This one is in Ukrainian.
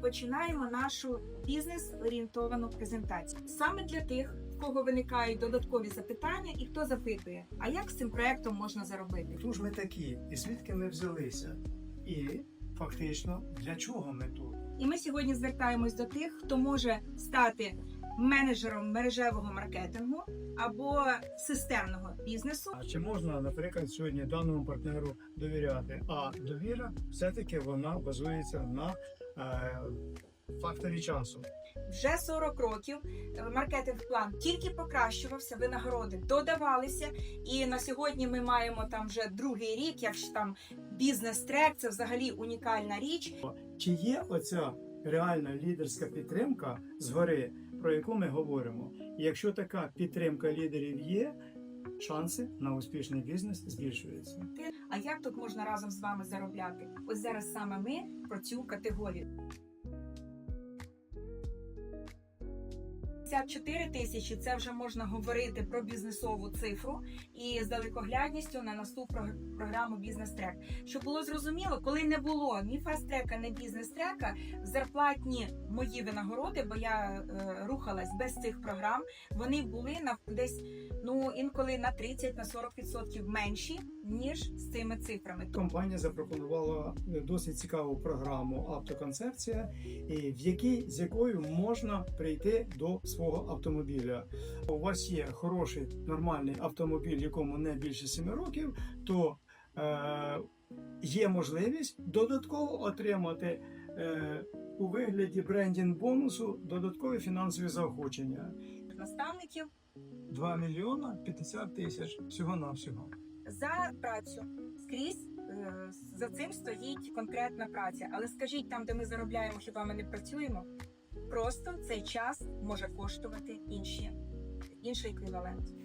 починаємо нашу бізнес-орієнтовану презентацію. Саме для тих, в кого виникають додаткові запитання, і хто запитує, а як з цим проектом можна заробити? Хто ж ми такі? І звідки ми взялися? І фактично для чого ми тут? І ми сьогодні звертаємось до тих, хто може стати менеджером мережевого маркетингу або системного бізнесу. А чи можна, наприклад, сьогодні даному партнеру довіряти? А довіра все-таки вона базується на е, факторі часу. Вже 40 років маркетинг план тільки покращувався, винагороди додавалися. І на сьогодні ми маємо там вже другий рік, як ж там бізнес-трек, це взагалі унікальна річ. Чи є оця реальна лідерська підтримка згори, про яку ми говоримо? І якщо така підтримка лідерів є, шанси на успішний бізнес збільшуються. А як тут можна разом з вами заробляти? Ось зараз саме ми про цю категорію. 54 тисячі це вже можна говорити про бізнесову цифру і з далекоглядністю на наступну про- програму бізнес-трек. Щоб було зрозуміло, коли не було ні фаст-трека, ні бізнес-трека, зарплатні мої винагороди, бо я е, рухалась без цих програм, вони були на десь ну інколи на 30 на 40% менші ніж з цими цифрами. Компанія запропонувала досить цікаву програму Автоконцепція, в якій з якою можна прийти до свого автомобіля. У вас є хороший нормальний автомобіль, якому не більше 7 років, то е, є можливість додатково отримати е, у вигляді брендінг бонусу додаткові фінансові заохочення. наставників 2 мільйона 50 тисяч всього навсього за працю скрізь. е, За цим стоїть конкретна праця. Але скажіть, там, де ми заробляємо, хіба ми не працюємо? Просто цей час може коштувати інші, інший еквівалент.